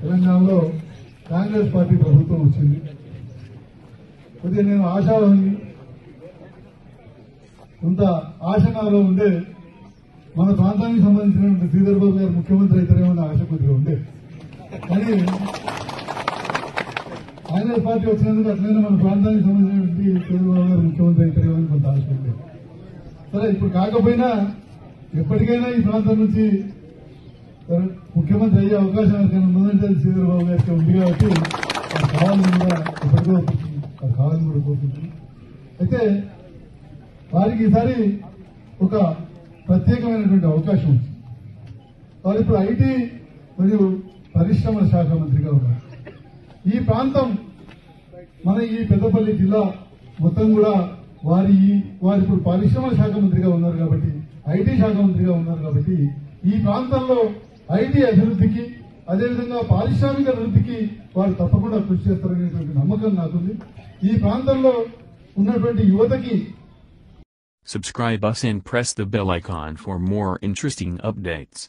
తెలంగాణలో కాంగ్రెస్ పార్టీ ప్రభుత్వం వచ్చింది. కొద్దిగా నేను ఆశావాహి కొంత ఆశనాలో ఉండే మన ప్రాంతానికి సంబంధించినటువంటి శ్రీధర్ బాబు గారు ముఖ్యమంత్రి అవుతారేమో ఆశ కొద్దిగా ఉండే. కానీ కాంగ్రెస్ పార్టీ వచ్చినందుకు అట్లనే మన ప్రాంతానికి సంబంధించినటువంటి చంద్రబాబు గారు ముఖ్యమంత్రి అవుతారేమో అని కొంత ఆశ ఉండే. సరే ఇప్పుడు కాకపోయినా ఎప్పటికైనా ఈ ప్రాంతం నుంచి సరే, ముఖ్యమంత్రి అయ్యే అవకాశం ముందంటే శ్రీధరబాబు అది గారికి ఉంది కాబట్టి అది కావాలని కూడా ఎప్పటికో అది కావాలని కూడా పోతుంది అయితే వారికి ఈసారి ఒక ప్రత్యేకమైనటువంటి అవకాశం ఉంది. వారు ఇప్పుడు ఐటీ మరియు పరిశ్రమల శాఖ మంత్రిగా ఉన్నారు. ఈ ప్రాంతం మన ఈ పెద్దపల్లి జిల్లా మొత్తం కూడా వారి వారు ఇప్పుడు పరిశ్రమల శాఖ మంత్రిగా ఉన్నారు కాబట్టి ఐటీ శాఖ మంత్రిగా ఉన్నారు కాబట్టి ఈ ప్రాంతంలో ఐటీ అభివృద్ధికి అదేవిధంగా పారిశ్రామిక అభివృద్ధికి వారు తప్పకుండా కృషి చేస్తారనేటువంటి నమ్మకం నాకుంది ఈ ప్రాంతంలో ఉన్నటువంటి యువతకి Subscribe us and press the bell icon for more interesting updates.